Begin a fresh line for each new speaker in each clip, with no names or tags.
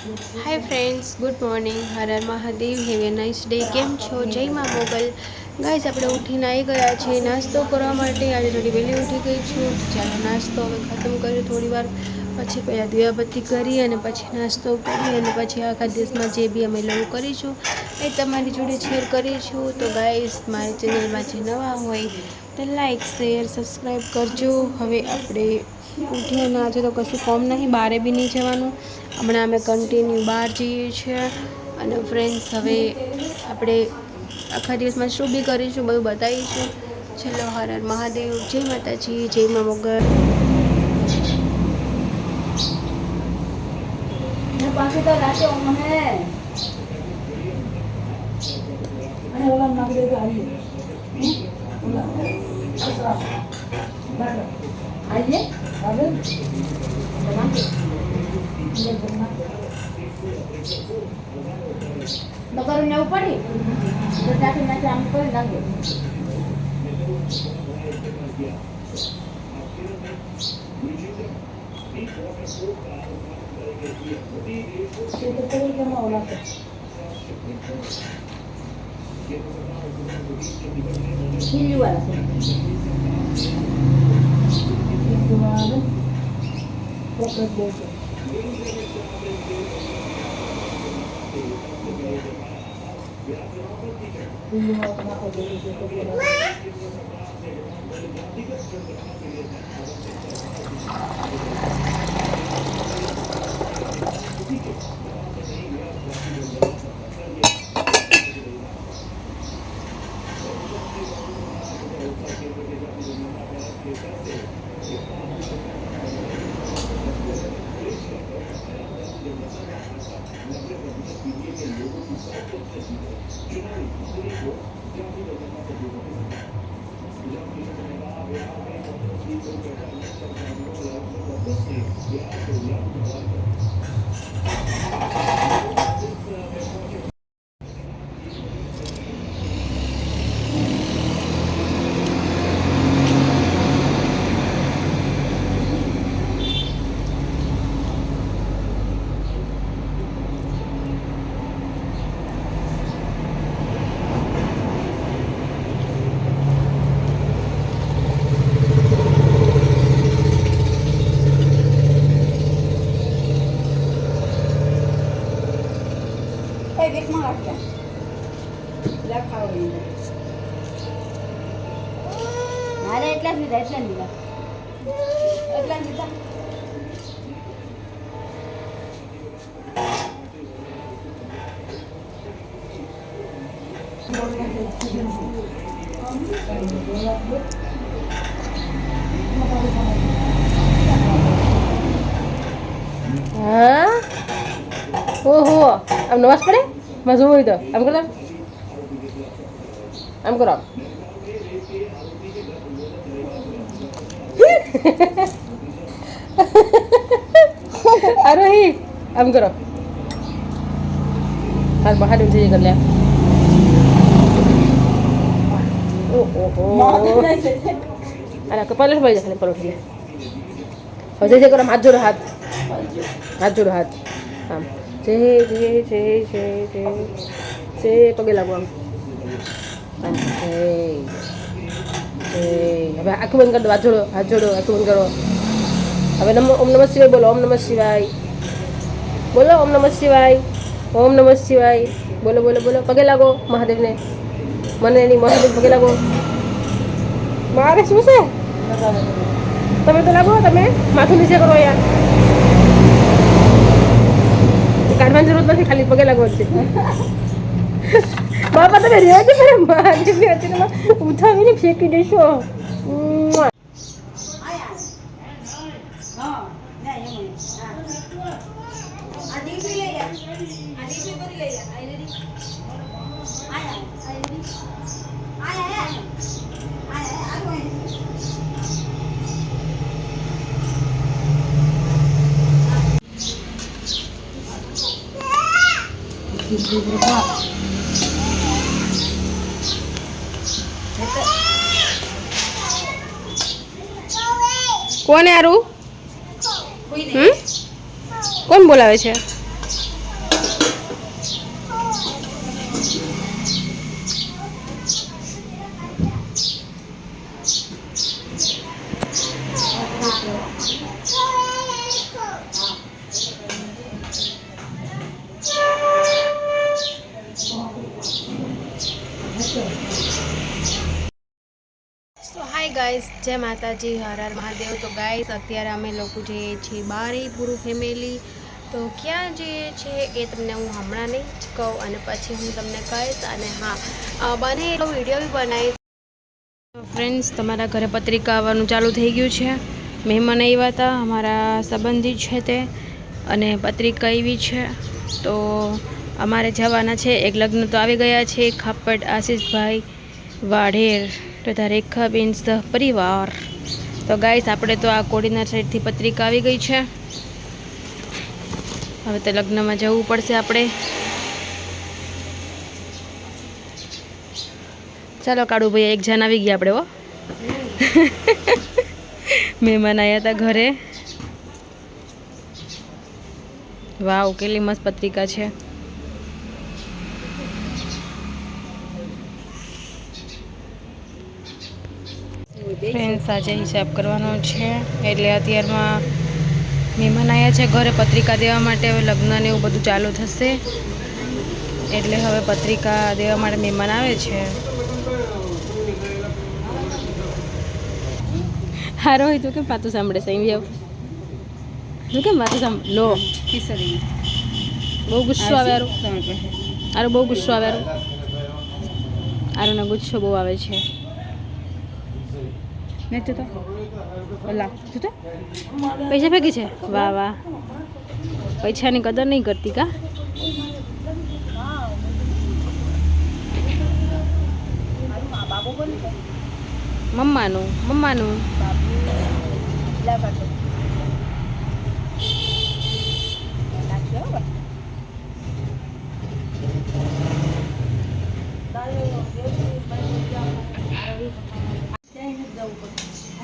Hi friends good morning Har Mahadev have a nice day કેમ છો? જય માં મોગલ. ગાઈઝ આપણે ઉઠીને આવી ગયા છીએ. નાસ્તો કરવા માટે. આજે થોડી વહેલી ઉઠી ગઈ છું. ચાલો નાસ્તો હવે ખતમ કર્યો થોડી વાર. પછી પહેલાં દિવાબત્તી કરી અને પછી નાસ્તો કરી અને પછી આખા દેશમાં જે બી અમે લોકો કરીશું, એ તમારી જોડે શેર કરીશું. તો ગાઈઝ મારી ચેનલમાં જે નવા હોય, તો લાઈક શેર સબસ્ક્રાઈબ કરજો. હવે આપણે ઉઠીએ ને આજે તો કશું કોમ નહીં બહારે બી નહીં જવાનું. હમણાં અમે કન્ટિન્યુ બહાર જઈએ છીએ અને ફ્રેન્ડ્સ હવે આપણે આખા દિવસમાં શું બી કરીશું બધું બતાવીશું છેલ્લો હર મહાદેવ, જય માતાજી, જય મા
આવી આવીએ. આવે બકરું ને એવું પડી તો ત્યાંથી નાખી આમ કરી નાખે તે તો પેલી કેમાં ઓલા છે ખીલી વાળા છે પોકેટ બહુ છે ખીલી વાળા નાખો જોઈએ છે તો પેલા એ વીકમાં કાઢતા લે ખાવ મારે એટલા જ લીધા એટલા જ લીધા એટલા જ લીધા
હા ઓહો આમ નમસ્કાર પડે માં જોવું હોય તો આમ કરો આમ કરો આરોહી આમ કરો હાલ મહાદેવ જઈએ લે ઓહો અરે કપાલ જ જાય ખાલી પરોઠી હવે જય કરો હાથ જોડો હાથ હાથ જોડો હાથ આમ જય જય જય જય જય જય. પગે લાગો આમ. હવે આખું બંધ કરી દો, હાથ જોડો હાથ જોડો, આખું બંધ કરો. હવે ઓમ નમઃ શિવાય બોલો, ઓમ નમઃ શિવાય. બોલો, ઓમ નમઃ શિવાય, ઓમ નમઃ શિવાય. બોલો બોલો બોલો, પગે લાગો મહાદેવને. મને એની મહાદેવ પગે લાગો. મારે શું છે? તમે તો લાગો, તમે માથું નીચે કરો યાર. કાઢવાની જરૂર નથી ખાલી પગે લાગવા છે બાપા તમે રહેવા દે મારે મહાદેવની અત્યારમાં ઉઠાવીને ફેંકી દેશો ઉમ્મ.
હા ના એમ હા આ દીકરી લઈ જા આ દીકરી કરી લઈ જા આઈ રેડી આયા આઈ રેડી આયા આયા આયા આયા આયા
કોને આરું? કોણ બોલાવે છે? ગાઈસ જય માતાજી, હર હર મહાદેવ. તો ગાઈસ અત્યારે અમે લોકો જઈએ છીએ બારે પૂરું ફેમિલી તો ક્યાં જઈએ છીએ એ તમને હું હમણાં નહીં જ કહું અને પછી હું તમને કહીશ અને હા બને એટલો વીડિયો બી બનાવીશ. ફ્રેન્ડ્સ તમારા ઘરે પત્રિકા આવવાનું ચાલુ થઈ ગયું છે. મહેમાન આવ્યા હતા અમારા સંબંધી છે તે અને પત્રિકા આવી છે. તો અમારે જવાના છે, એક લગ્ન તો આવી ગયા છે. ખાપટ આશીષભાઈ વાઢેર. તથા બિન્સ ધ પરિવાર. તો ગાઈસ, આપણે તો આ કોડીના સાઈડથી પત્રિકા આવી ગઈ છે. હવે તો લગ્નમાં જવું પડશે આપણે. ચાલો, કાળુ ભાઈ એક જણ આવી ગયા આપણે, હો. મહેમાન આવ્યા હતા ઘરે. વાવ, કેટલી મસ્ત પત્રિકા છે. ફ્રેન્ડ્સ આજે હિસાબ કરવાનો છે. એટલે અત્યારમાં મહેમાન આવ્યા છે ઘરે પત્રિકા દેવા માટે. હવે લગ્ન ને એવું બધું ચાલુ થશે. એટલે હવે પત્રિકા દેવા માટે મહેમાન આવે છે. હારો હોય તો કેમ પાતું સાંભળે છે? અહીંયા તું કેમ પાતું સાંભળ લો. બહુ ગુસ્સો આવે હારું. બહુ ગુસ્સો આવે હારુંનો ગુસ્સો બહુ આવે છે. પૈસા ભેગી છે? વાહ વાહ. પૈસાની કદર નહીં કરતી કા? મમ્માનું મમ્માનું.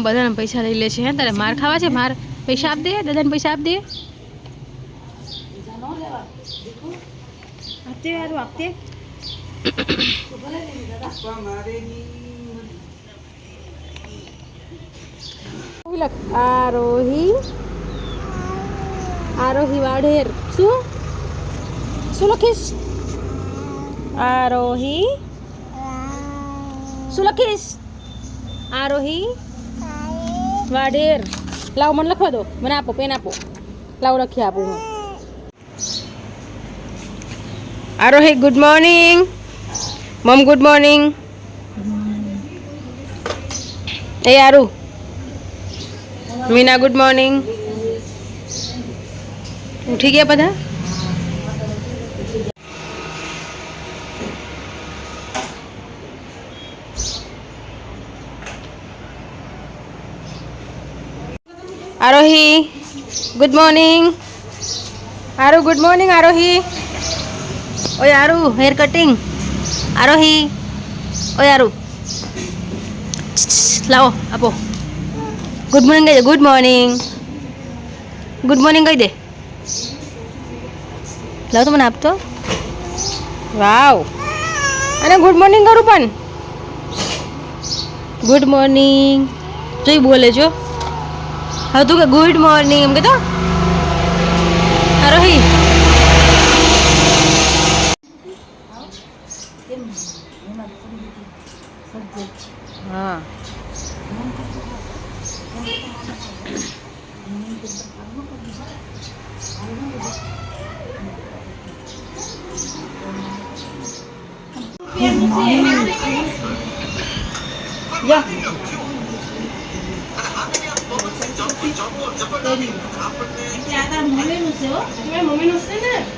બધાને પૈસા લઈ લે છે હે? તારે માર ખાવા છે? માર પૈસા આપ દે દાદાને પૈસા આપ દે આપતે આપતે આરોહી આરોહી વાઢેર શું શું લખીશ આરોહી શું લખીશ આરોહી વાઢેર લાવ મને લખવા દો મને આપો પેન આપો લાવ લખી આપું હું Arohi good morning mom good morning એ આરુ મીના ગુડ મોર્નિંગ ઉઠી ગયા બધા? Arohi good morning Aru good morning Arohi. ઓય આરુ હેર કટિંગ આરોહી, ઓય આરુ લાવો, આપો. ગુડ મોર્નિંગ કહી દે ગુડ મોર્નિંગ ગુડ મોર્નિંગ કહી દે લાવ તો મને આપતો વાવ અને ગુડ મોર્નિંગ કરું પણ ગુડ મોર્નિંગ જોઈ બોલે જો હા તું કે ગુડ મોર્નિંગ એમ કહેતો હા
એટલે આ તારા મમ્મીનું છે હો
મમ્મીનું છે ને